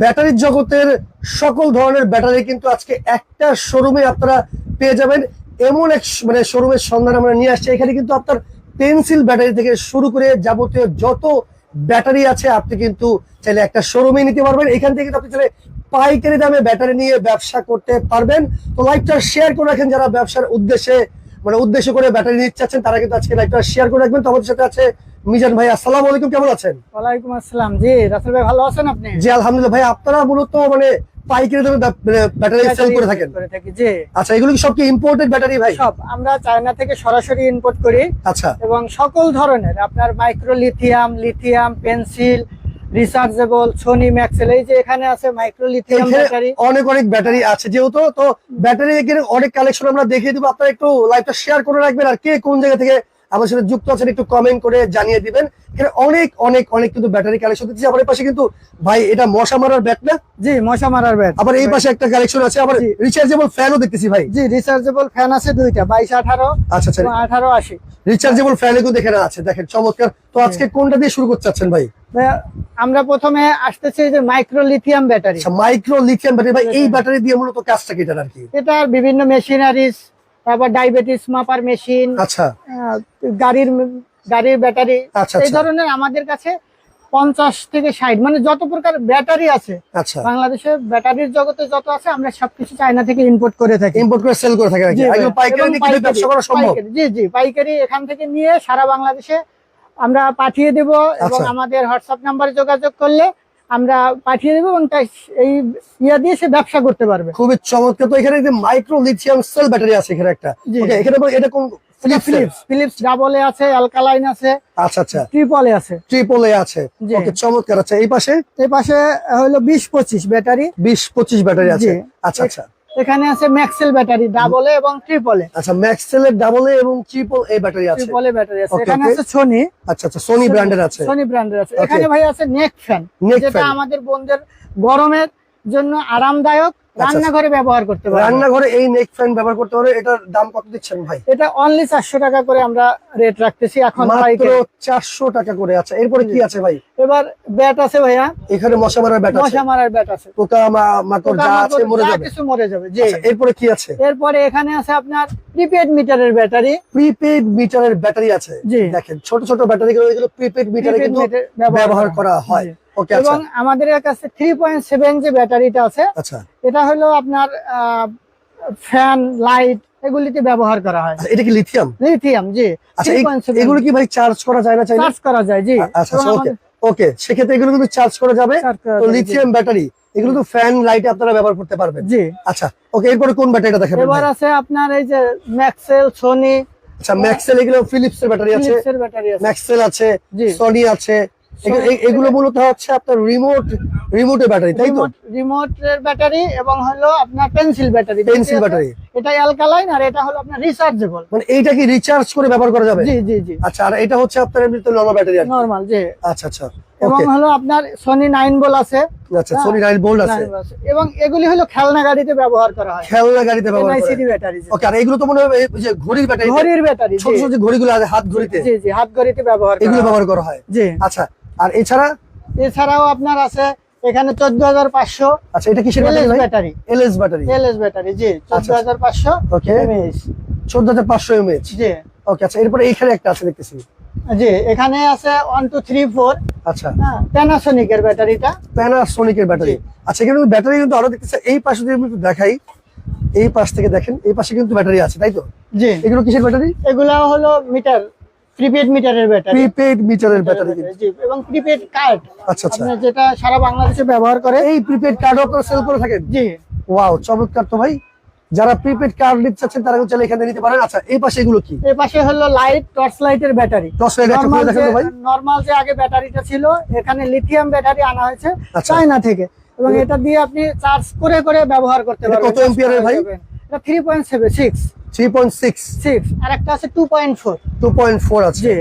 ব্যাটারির জগতের সকল ধরনের ব্যাটারি কিন্তু আজকে একটা শোরুমে আপনারা পেয়ে যাবেন। এমন এক মানে শোরুমের সন্ধান আমরা নিয়ে আসছি। এখানে কিন্তু আপনার পেন্সিল ব্যাটারি থেকে শুরু করে যাবতীয় যত ব্যাটারি আছে, আপনি কিন্তু চাইলে একটা শোরুমে নিতে পারবেন। এখান থেকে আপনি চাইলে পাইকারি দামে ব্যাটারি নিয়ে ব্যবসা করতে পারবেন। তো লাইভটা শেয়ার করে রাখেন যারা ব্যবসার উদ্দেশ্যে। মানে উদ্দেশ্য করে ব্যাটারি নিতে চাচ্ছেন তারা কিন্তু আজকে লাইভটা শেয়ার করে রাখবেন। তো আমাদের সাথে আছে মিজান ভাই আসসালামু আলাইকুম কেমন আছেন? ওয়ালাইকুম আসসালাম। জি রাসেল ভাই ভালো আছেন আপনি? জি আলহামদুলিল্লাহ ভাই আপনারা মূলত মানে পাইকারি দামে মানে ব্যাটারি সেল করে থাকেন? করে থাকি জি। আচ্ছা এগুলো কি সব কি ইম্পোর্টেড ব্যাটারি ভাই? সব আমরা চায়না থেকে সরাসরি ইম্পোর্ট করি। আচ্ছা। এবং সকল ধরনের আপনার micro lithium lithium pencil rechargeable Sony Maxell এই যে এখানে আছে মাইক্রো লিথিয়াম ব্যাটারি অনেক অনেক ব্যাটারি আছে যেহেতু তো ব্যাটারি অনেক কালেকশন আমরা দেখিয়ে দিব। আপনারা একটু লাইভটা শেয়ার করে রাখবেন আর কে কোন জায়গা থেকে আমার সাথে যুক্ত আছেন একটু কমেন্ট করে জানিয়ে দিবেন। এখানে অনেক অনেক অনেক কিন্তু ব্যাটারি কালেকশন দিচ্ছি। আবার এই পাশে কিন্তু ভাই এটা মশা মারার ব্যাট না? জি মশা মারার ব্যাট আবার এই পাশে একটা কালেকশন আছে আবার রিচার্জেবল ফ্যানও দেখতেছি ভাই। জি রিচার্জেবল ফ্যান আছে দুইটা বাইশ আঠারো আচ্ছা আচ্ছা। আঠারো আশি। রিচার্জেবল ফ্যান কিন্তু এখানে আছে দেখেন চমৎকার। তো আজকে কোনটা দিয়ে শুরু করতে চাচ্ছেন ভাই? আমরা প্রথমে আসতেছি যে micro lithium battery micro lithium battery ভাই এই ব্যাটারি দিয়ে মূলত কাজটা কি এটা আর কি? এটার বিভিন্ন মেশিনারিজ তারপর ডায়াবেটিস মাপার মেশিন আচ্ছা। গাড়ির গাড়ির ব্যাটারি আচ্ছা এই আচ্ছা। ধরনের আমাদের কাছে পঞ্চাশ থেকে ষাট মানে যত প্রকার ব্যাটারি আছে আচ্ছা। বাংলাদেশে ব্যাটারির জগতে যত আছে আমরা সবকিছু চায়না থেকে ইম্পোর্ট করে থাকি। ইম্পোর্ট করে সেল করে থাকে জি জি। পাইকারি এখান থেকে নিয়ে সারা বাংলাদেশে আমরা পাঠিয়ে দেব এবং। আমাদের হোয়াটসঅ্যাপ নাম্বারে যোগাযোগ করলে আমরা পাঠিয়ে দেবো এবং তাই এই ইয়া দিয়ে সে ব্যবসা করতে পারবে। খুবই চমৎকার। তো এখানে মাইক্রো লিথিয়াম সেল ব্যাটারি আছে এখানে একটা। এখানে এটা কোন ফিলিপস ফিলিপস ডাবলে আছে অ্যালকালাইন আছে আচ্ছা আচ্ছা। ট্রিপল এ আছে। ট্রিপলে আছে। ওকে চমৎকার। আচ্ছা এই পাশে? এই পাশে হলো বিশ পঁচিশ ব্যাটারি 20 25 ব্যাটারি আছে। আচ্ছা আচ্ছা। এখানে আছে ম্যাক্সেল ব্যাটারি ডাবল এ এবং ট্রিপল এ। আচ্ছা ম্যাক্সেল এর ডাবল এ এবং ট্রিপল এ ব্যাটারি আছে। ট্রিপল এ ব্যাটারি আছে। এখানে আছে সোনি আচ্ছা আচ্ছা সোনি ব্র্যান্ডের আছে। সনি ব্র্যান্ডের আছে। এখানে ভাই আছে নেক ফ্যান যেটা আমাদের বন্ধের গরমের জন্য আরামদায়ক। রান্নাঘরে ব্যবহার করতে পারবে। রান্নাঘরে এই নেক ফ্যান ব্যবহার করতে পারে এটার দাম কত দিচ্ছেন ভাই? এটা অনলি চারশো টাকা করে আমরা রেট রাখতেছি এখন মাত্র পাইকারি। চারশো টাকা করে আচ্ছা এরপরে কি আছে ভাই? এবার ব্যাট আছে ভাইয়া। এখানে মশা মারার ব্যাট আছে। মশা মারার ব্যাট আছে। পোকা মা- মাকড় যা আছে মরে যাবে। কিছু মরে যাবে জি। আচ্ছা, এরপরে কি আছে? এরপরে এখানে আছে আপনার প্রিপেড মিটারের ব্যাটারি প্রিপেড মিটারের ব্যাটারি আছে। দেখেন ছোট ছোট ব্যাটারি গুলো প্রিপেড মিটারে কিন্তু ব্যবহার করা। হয়। আচ্ছা এবং আমাদের কাছে থ্রি পয়েন্ট সেভেন যে ব্যাটারিটা আছে আচ্ছা। এটা হলো আপনার ফ্যান লাইট এগুলিতে ব্যবহার করা হয়। আচ্ছা, এটা কি লিথিয়াম লিথিয়াম জি। আচ্ছা এই- 3.7 এগুলো কি ভাই চার্জ করা যায় না চার্জ করা যায় জি। আচ্ছা ওকে ওকে সেক্ষেত্রে এগুলো কিন্তু চার্জ করা যাবে। তো লিথিয়াম ব্যাটারি এগুলো তো ফ্যান লাইটে আপনারা ব্যবহার করতে পারবেন। জি। আচ্ছা ওকে এরপরে কোন ব্যাটারিটা দেখাবেন এবার আছে আপনার এই যে ম্যাক্সেল সোনি আচ্ছা ম্যাক্সেল এগুলো ফিলিপস এর ব্যাটারি আছে। ফিলিপসের ব্যাটারি আছে। ম্যাক্সেল আছে জি। সনি আছে এগুলো- মূলত হচ্ছে আপনার রিমোট রিমোটের ব্যাটারি তাই তো? রিমোট রিমোটের ব্যাটারি এবং হলো আপনার পেন্সিল ব্যাটারি পেন্সিল ব্যাটারি এটা অ্যালকালাইন আর এটা হলো আপনার রিচার্জেবল মানে এইটা কি রিচার্জ করে ব্যবহার করা যাবে? জি জি জি। আচ্ছা আর এটা হচ্ছে আপনার নরমাল ব্যাটারি নরমাল জি। আচ্ছা আচ্ছা এবং হলো আপনার সোনি নাইন বল আছে। আচ্ছা সনি আছে। 9 volt আছে। এবং এগুলি হলো খেলনা গাড়িতে ব্যবহার করা হয়। খেলনা গাড়িতে ব্যবহার করে এনআইসিডি ব্যাটারি ওকে আর এগুলো তো মনে হয় যে ঘড়ির ব্যাটারি ঘড়ির ব্যাটারি ছোট ছোট ঘড়িগুলো আছে হাত ঘড়িতে জি জি হাত ঘড়িতে ব্যবহার এগুলো ব্যবহার করা হয়। জি। আচ্ছা আর এছাড়া? এছাড়াও আপনার আছে এখানে চোদ্দ হাজার পাঁচশো আচ্ছা এটা কিসের battery LS battery LS battery LS battery G চোদ্দ আচ্ছা। হাজার পাঁচশো ওকে চোদ্দ হাজার পাঁচশো এমএচ জি। ওকে আচ্ছা এরপরে এইখানে একটা আছে দেখতেছি। জি এখানে আছে ওয়ান টু থ্রি ফোর আচ্ছা। প্যানাসোনিকের ব্যাটারিটা প্যানাসোনিকের ব্যাটারি আচ্ছা এখানে ব্যাটারি কিন্তু আরও দেখতেছে। এই পাশে যদি দেখাই এই পাশ থেকে দেখেন এই পাশে কিন্তু ব্যাটারি আছে তাই তো? জি। এগুলো কিসের ব্যাটারি এগুলা হলো মিটার প্রিপেড মিটারের ব্যাটারি প্রিপেড মিটারের ব্যাটারি জি এবং প্রিপেড কার্ড আচ্ছা আচ্ছা। যেটা সারা বাংলাদেশে ব্যবহার করে এই প্রিপেড কার্ডও আপনারা সেল করে থাকেন? জি। ওয়াও চমৎকার তো ভাই। যারা প্রিপেড কার্ড নিতে চাচ্ছেন তারা চাইলে এখানে নিতে পারেন। আচ্ছা এই পাশে এগুলো কি? এই পাশে হলো লাইট টর্চ লাইটের ব্যাটারি টর্চ লাইট একটা খুলে দেখেন ভাই। নর্মাল যে আগে ব্যাটারিটা ছিল এখানে লিথিয়াম ব্যাটারি আনা হয়েছে আচ্ছা। চায়না থেকে। এবং এটা দিয়ে আপনি চার্জ করে করে ব্যবহার করতে পারবেন। কত এর ভাই? এটা three point three point six. Six আর একটা আছে জি।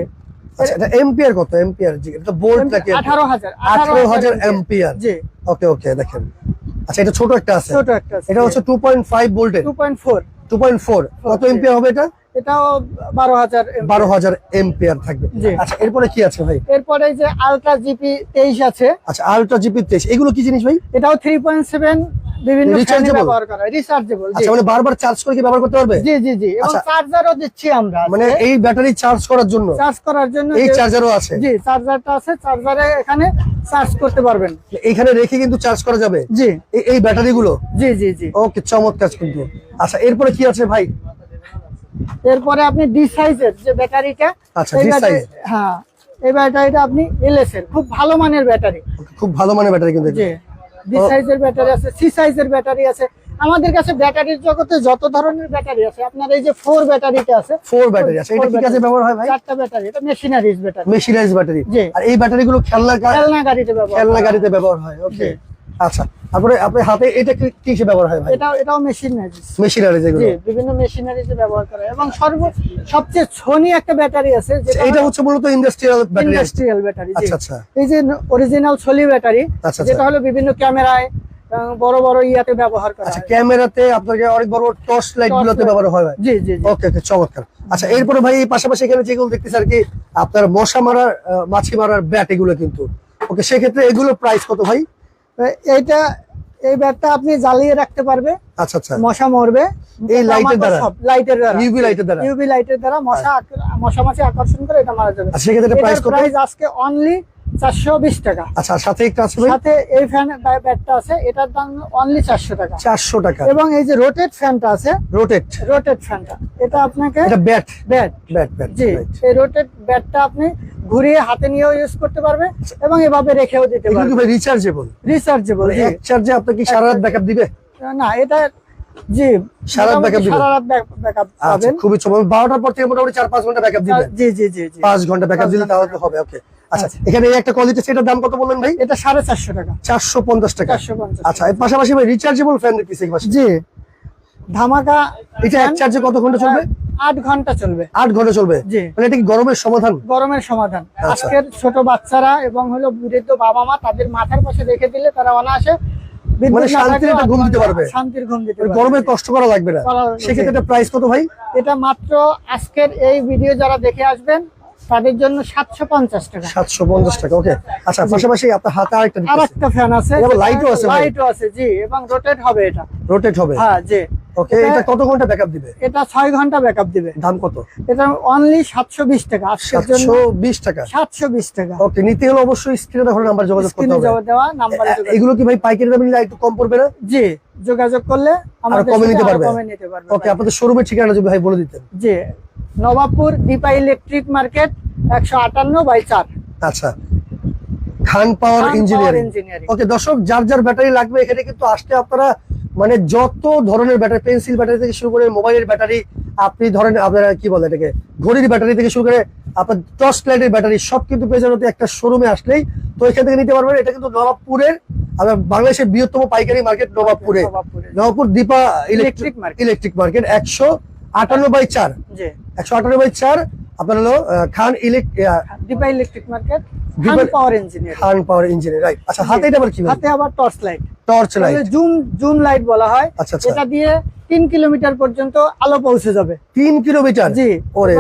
আচ্ছা এম্পিয়ার কত? এম্পিয়ার জি এটা বোল্ট নাকি আঠারো হাজার আঠারো হাজার এম্পিয়ার জি। ওকে ওকে দেখেন। আচ্ছা এটা ছোট একটা আছে। ছোট একটা এটা হচ্ছে ভোল্টের কত এম্পিয়ার হবে এটা? এটাও বারো হাজার বারো হাজার এম্পিয়ার থাকবে। আচ্ছা এরপরে কি আছে ভাই? এরপরে এই যে আলট্রা জিপি তেইশ আছে। আচ্ছা আলট্রা জিপি তেইশ এগুলো কি জিনিস ভাই? এটাও থ্রি পয়েন্ট সেভেন বিভিন্ন ফ্যানে ব্যবহার করা রিচার্জেবল আচ্ছা মানে বারবার চার্জ করে কি ব্যবহার করতে পারবে? জি জি জি এবং আচ্ছা। চার্জারও দিচ্ছি আমরা মানে এই ব্যাটারি চার্জ করার জন্য? চার্জ করার জন্য এই চার্জারও আছে? জি চার্জারটা আছে চার্জারে এখানে চার্জ করতে পারবেন। এখানে রেখে কিন্তু চার্জ করা যাবে? জি। এই- ব্যাটারি গুলো জি জি জি। ওকে চমৎকার কিন্তু আচ্ছা এরপরে কি আছে ভাই? এরপরে আপনি ডি সাইজের যে ব্যাটারিটা আচ্ছা, হ্যাঁ এই ব্যাটারিটা আপনি এলএস এর খুব ভালো মানের ব্যাটারি। খুব ভালো মানের ব্যাটারি কিন্তু জি। ডি সাইজের ব্যাটারি আছে সি সাইজের ব্যাটারি আছে। আমাদের কাছে ব্যাটারির জগতে যত ধরনের ব্যাটারি আছে আপনার এই যে ফোর ব্যাটারিটা আছে। ফোর ব্যাটারি আছে এটা কি কাজে ব্যবহার হয় ভাই? চারটা ব্যাটারি এটা মেশিনারিজ ব্যাটারি আর এই ব্যাটারি গুলো খেলনা খেলনা গাড়িতে ব্যবহার খেলনা গাড়িতে ব্যবহার হয় ওকে। আচ্ছা তারপরে আপনার হাতে এটা কি কি হিসেবে ব্যবহার হয় ভাই? এটাও এটাও মেশিনারিজ। মেশিনারি যেগুলো জি বিভিন্ন মেশিনারিজে ব্যবহার করা হয়। এবং সর্ব সবচেয়ে ছনি একটা ব্যাটারি আছে যেটা এটা হচ্ছে মূলত ইন্ডাস্ট্রিয়াল ব্যাটারি ইন্ডাস্ট্রিয়াল ব্যাটারি আচ্ছা আচ্ছা। এই যে অরিজিনাল ছলি ব্যাটারি আচ্ছা, যেটা হলো বিভিন্ন ক্যামেরায় বড় বড় ইয়াতে ব্যবহার করা আচ্ছা ক্যামেরাতে আপনাকে অনেক বড় টর্চ লাইট গুলোতে ব্যবহার হয় ভাই। জি জি ওকে ওকে চমৎকার। আচ্ছা এরপরে ভাই এই পাশাপাশি এখানে যেগুলো দেখতেছি আর কি আপনার মশা মারার মাছি মারার ব্যাট এগুলো কিন্তু। ওকে সেক্ষেত্রে এগুলো প্রাইস কত ভাই? এইটা এই ব্যাগটা আপনি জ্বালিয়ে রাখতে পারবে। আচ্ছা আচ্ছা। মশা মরবে। এই লাইটের দ্বারা? লাইটের দ্বারা। ইউভি লাইটের দ্বারা? ইউভি লাইটের দ্বারা মশা আক- মশা মাছি আকর্ষণ করে এটা মারা যাবে। আচ্ছা সেক্ষেত্রে প্রাইস কত? প্রাইস আজকে অনলি চারশো বিশ টাকা। আচ্ছা সাথে একটা আছে সাথে এই ফ্যান ব্যাটটা আছে এটার দাম অনলি চারশো টাকা। চারশো টাকা। এবং এই যে রোটেট ফ্যানটা আছে রোটেট রোটেট ফ্যানটা এটা আপনাকে এটা ব্যাট ব্যাট ব্যাট ব্যাট জি এই রোটেট ব্যাটটা আপনি ঘুরিয়ে হাতে নিয়েও ইউজ করতে পারবে এবং এভাবে রেখেও দিতে পারবে। রিচার্জেবল রিচার্জেবল এক চার্জে আপনার কি সারা রাত ব্যাকআপ দিবে? না এটা জি সারা রাত মোটামুটি backup দিবে? সারা রাত ব্যাকআপ আচ্ছা পাবেন। খুবই চমৎকার। বারোটার পর থেকে মোটামুটি চার পাঁচ ঘণ্টা ব্যাকআপ দিবে। জি জি জি জি। পাঁচ ঘণ্টা ব্যাকআপ দিলে তাহলে হবে ওকে আচ্ছা এখানে এই একটা কোয়ালিটি সেটার দাম কত বললেন ভাই? এটা সাড়ে চারশো টাকা। চারশো পঞ্চাশ টাকা। চারশো পঞ্চাশ আচ্ছা এর পাশাপাশি ভাই রিচার্জেবল ফ্যান জি। ধামাকা এটা এক চার্জে কত ঘণ্টা চলবে? ঘণ্টা চলবে। ঘণ্টা চলবে? জি। মানে এটা কি গরমের সমাধান? গরমের সমাধান। আচ্ছা। আজকের ছোট বাচ্চারা এবং হলো বৃদ্ধ বাবা মা তাদের মাথার পাশে রেখে দিলে তারা অনায়াসে মানে শান্তির একটা ঘুম দিতে পারবে। শান্তির ঘুম দিতে মানে পারবে। গরমে কষ্ট করা লাগবে না। সেক্ষেত্রে প্রাইস কত ভাই? এটা মাত্র আজকের এই ভিডিও যারা দেখে আসবেন তাদের জন্য সাতশো পঞ্চাশ টাকা। সাতশো পঞ্চাশ টাকা ওকে আচ্ছা পাশাপাশি আপনার হাতে আরেকটা আর একটা ফ্যান আছে এবার light ও আছে লাইটও আছে জি এবং রোটেট হবে এটা। রোটেট হবে? হ্যাঁ জি। ওকে এটা- এটা কত ঘণ্টা ব্যাকআপ দিবে? এটা ছয় ঘণ্টা ব্যাকআপ দিবে। দাম কত? এটা অনলি সাতশো বিশ টাকা আজকের জন্য ওকে নিতে হলে অবশ্যই স্ক্রিনে দেখো নাম্বার যোগাযোগ করতে হবে। জবাব দেওয়া নাম্বারে এ- এগুলো কি ভাই পাইকারি দামে নিলে একটু কম পড়বে না? জি যোগাযোগ করলে পারবে? কমে নিতে পারবে ওকে আপনাদের শোরুমের ঠিকানা যদি ভাই বলে দিতেন। জি নবাবপুর দীপা ইলেকট্রিক মার্কেট একশো আটান্ন বাই চার। আচ্ছা। খান পাওয়ার ইঞ্জিনিয়ারিং ওকে দর্শক যার যার ব্যাটারি লাগবে এখানে কিন্তু আসতে আপনারা মানে যত ধরনের ব্যাটারি পেন্সিল ব্যাটারি থেকে শুরু করে মোবাইলের ব্যাটারি আপনি ধরেন আপনারা কি বলে এটাকে ঘড়ির ব্যাটারি থেকে শুরু করে আপনার টর্চ লাইটের ব্যাটারি সব কিন্তু পেয়ে যাবেন একটা শোরুমে আসলেই। তো এখান থেকে নিতে পারবেন এটা কিন্তু নবাবপুরের আমরা বাংলাদেশের বৃহত্তম পাইকারি মার্কেট নবাবপুরে। নবাবপুরে। দীপা ইলেকট্রিক ইলেকট্রিক মার্কেট একশো আটান্ন বাই চার। একশো আঠারো বাই চার আপনার হলো Khan electric market power engineer Khan power engineer right আচ্ছা হাতে এটা আবার কি হাতে আবার torch light torch light zoom zoom light বলা হয়। আচ্ছা আচ্ছা। এটা দিয়ে তিন কিলোমিটার পর্যন্ত আলো পৌঁছে যাবে। তিন কিলোমিটার? জি। ওরে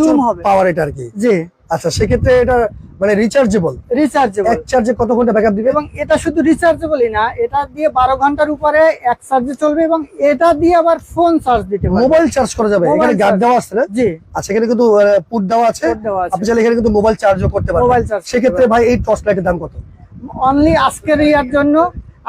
জুম হবে। পাওয়ার এটা আর কি। জি। আচ্ছা সেক্ষেত্রে এটা মানে রিচার্জেবল রিচার্জেবল এক চার্জে কত ঘণ্টা ব্যাকআপ দিবে? এবং এটা শুধু রিচার্জেবলই না এটা দিয়ে বারো ঘণ্টার উপরে এক চার্জে চলবে এবং এটা দিয়ে আবার ফোন চার্জ দিতে পারবে। মোবাইল চার্জ করা যাবে? এখানে গার্ড দেওয়া আছে জি। আচ্ছা এখানে কিন্তু পুট দেওয়া আছে। আপনি চাইলে এখানে কিন্তু মোবাইল চার্জও করতে পারবেন। মোবাইল চার্জ সেক্ষেত্রে ভাই এই টর্চ লাইটের দাম কত? অনলি আজকের ইয়ার জন্য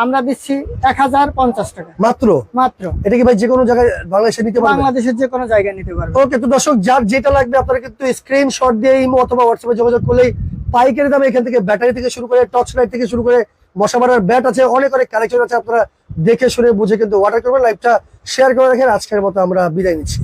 আমরা দিচ্ছি এক হাজার পঞ্চাশ টাকা। মাত্র? মাত্র। এটা কি ভাই যে কোনো জায়গায় বাংলাদেশে নিতে পারবে? বাংলাদেশের যে কোনো জায়গায় নিতে পারবে। ওকে তো দর্শক যার যেটা লাগবে আপনারা কিন্তু স্ক্রিনশট দিয়ে ইমো অথবা হোয়াটসঅ্যাপে যোগাযোগ করলেই পাইকারি দামে এখান থেকে ব্যাটারি থেকে শুরু করে টর্চ লাইট থেকে শুরু করে মশা মারার ব্যাট আছে অনেক অনেক কালেকশন আছে আপনারা দেখে শুনে বুঝে কিন্তু অর্ডার করবেন। লাইভটা শেয়ার করে রাখেন। আজকের মতো আমরা বিদায় নিচ্ছি।